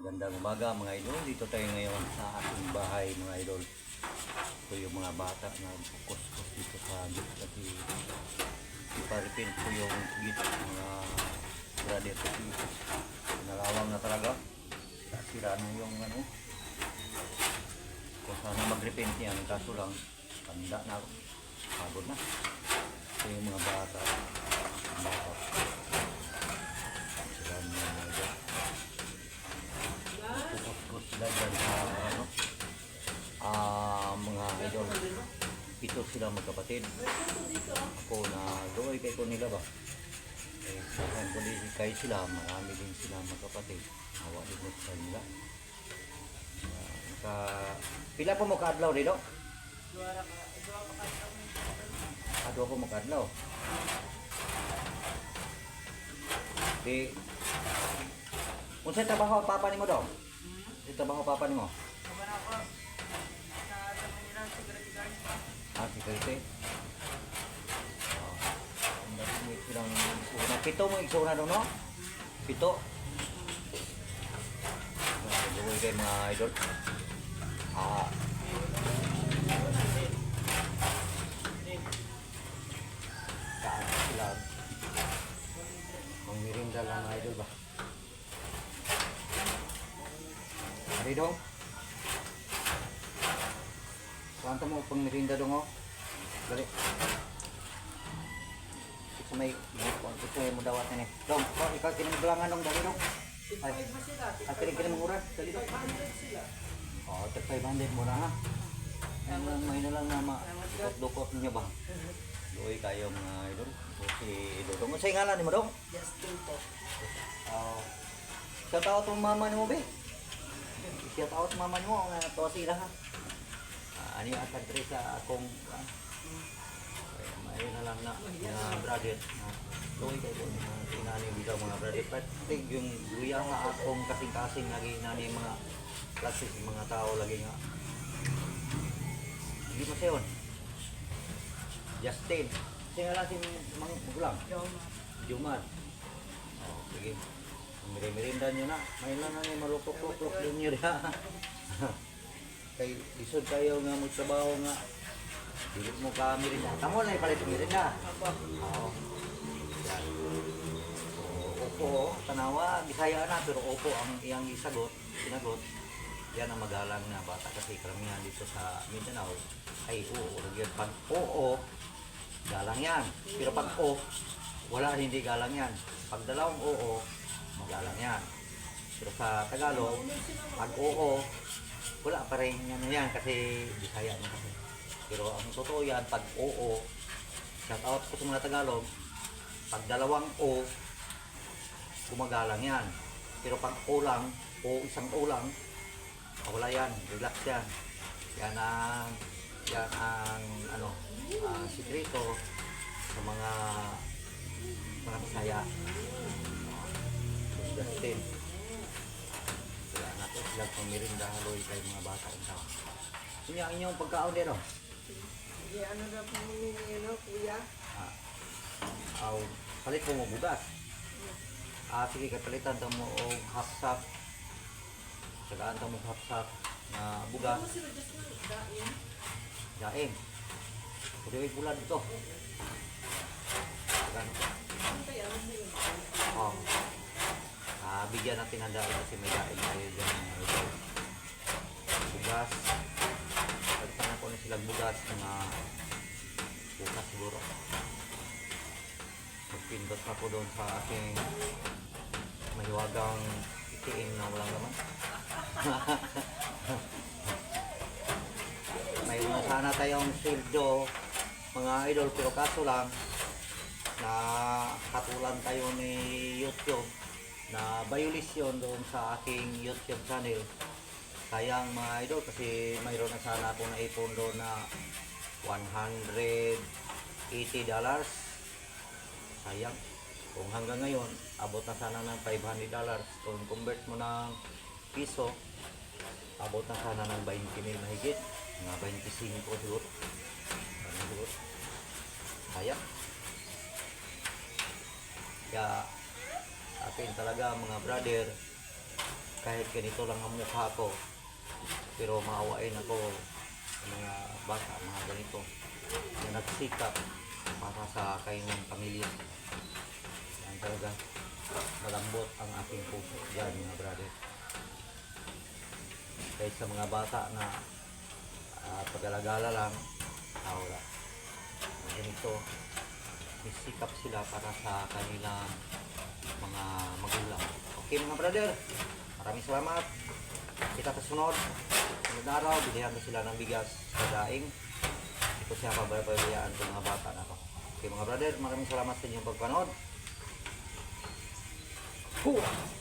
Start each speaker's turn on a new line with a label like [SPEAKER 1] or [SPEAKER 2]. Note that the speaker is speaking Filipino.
[SPEAKER 1] Gandang umaga mga idol. Dito tayo ngayon sa ating bahay mga idol. Ito yung mga bata na kuskus dito sa gate kasi iparipin ko yung gate mga brother kasi nalawang na talaga. Sira na yung ano. Kung sana mag-repent yan, kaso lang tanda na. Pagod na. Ito yung mga bata. Bata. Sira na mga idol pupukos sila dyan sa ano, ah mga idol. Ito sila magkapatid. Ako na doon kay ko nila ba? Eh, sa din kay sila, marami din sila magkapatid. Awa din mo sa nila. Ah, naka, pila po mo kadlaw dito? Ado ko mo kadlaw. Di, Unsa trabaho papa nimo daw? Unsa trabaho papa nimo?
[SPEAKER 2] Kaban ako sa sa Manila security guard pa.
[SPEAKER 1] Security. Ang dami mo silang isuna. Pito mo isuna daw, no? Pito. Lugoy kay mga idol. Ah. Kaan lang idol ba? Ari dong. Kanta mo pang mirinda dong oh. Dali. Ito may ito may mudawat ni. Dong, oh, ikaw kinambulangan dong dali dong. Ay,
[SPEAKER 2] sila?
[SPEAKER 1] at kining kinamura. Dali dong.
[SPEAKER 2] 500 sila.
[SPEAKER 1] Oh, tag 500 mo na ha. Ano lang, may na lang na ma dukot niya ba? Doy kayo mga idol. Si Dodong. Sa ngalan ni mo dong?
[SPEAKER 2] Justin po.
[SPEAKER 1] Oh. Sa tao tong mama ni mo be. Tao sa mama ni mo nga to sila ha. Ah, ani atag diri sa akong ah, ay, may na lang na na brother na Doy kayo mga tinani bitaw mga brother. Pati yung luya nga akong kasing-kasing lagi nani mga klase mga tao lagi nga. Hindi mo sayon. Justin. Lang si Mang Magulang.
[SPEAKER 2] Yung
[SPEAKER 1] Jumar. Oh, sige. Miri-mirinda nyo na. May lang na ni malupok-lupok din nyo rin. Kay isod kayo nga magtrabaho nga. Dili mo ka mirinda. Tamo na ipalit mirinda.
[SPEAKER 2] Apo.
[SPEAKER 1] Oo. Yan. So, opo, tanawa, bisaya na, pero opo ang iyang isagot, sinagot. Yan ang magalang na bata kasi karamihan dito sa Mindanao ay oo. Yan, pag oo, galang yan. Pero pag o, wala hindi galang yan. Pag dalawang oo, magalang yan. Pero sa Tagalog, pag oo, wala pa rin yan yan kasi Bisaya na kasi. Pero ang totoo yan, pag oo, shout out ko sa mga Tagalog, pag dalawang o, gumagalang yan. Pero pag o lang, o isang o lang, wala yan, relax yan. Yan ang, yan ang, ano, ang sikreto sa mga mga Bisaya. Uh, Justin. Kaya nato silang pamirinda haloy kay mga bata ang tao. Inya ang inyong pagkaon dito.
[SPEAKER 2] Sige, ano na po ni ano, kuya?
[SPEAKER 1] Ah, aw, palit mo bugas. Ah, sige, kapalitan ta mo og half sack. Sagaan ta mo half sack na bugas.
[SPEAKER 2] Ano sila Justin? Dain?
[SPEAKER 1] Daing. Pwede ay bulan dito. Sagaan ko.
[SPEAKER 2] Ano kaya? Ano?
[SPEAKER 1] Oh. Ah, bigyan natin ng daing kasi may daing tayo dyan. idol. Bugas. Palitan na ko na silang bugas na bukas siguro. Magpindot ako doon sa aking mahiwagang itiin na walang laman. May una sana tayong sildo mga idol pero kaso lang na katulan tayo ni YouTube na violation doon sa aking YouTube channel. Sayang mga idol kasi mayroon na sana akong naipon doon na 180 dollars. Sayang. Kung hanggang ngayon, abot na sana ng 500 dollars. Kung convert mo ng piso, abot na sana ng 20 mil mahigit. Mga 25 siguro. Siguro? Sayang. Kaya atin talaga mga brother kahit ganito lang ang mukha ko, pero maawain ako sa mga bata, mga ganito, na nagsikap para sa kailang pamilya. Yan talaga, malambot ang aking puso dyan mga brother. Kahit sa mga bata na uh, pag-alagala lang, ah, wala. Ganito, may sikap sila para sa kanilang mga magulang. Okay mga brother, maraming salamat. Kita sa sunod. Na araw, bilihan ko sila ng bigas sa daing. Hindi ko siya pababayaan sa mga bata na to. Okay mga brother, maraming salamat sa inyong pagpanood. Huh!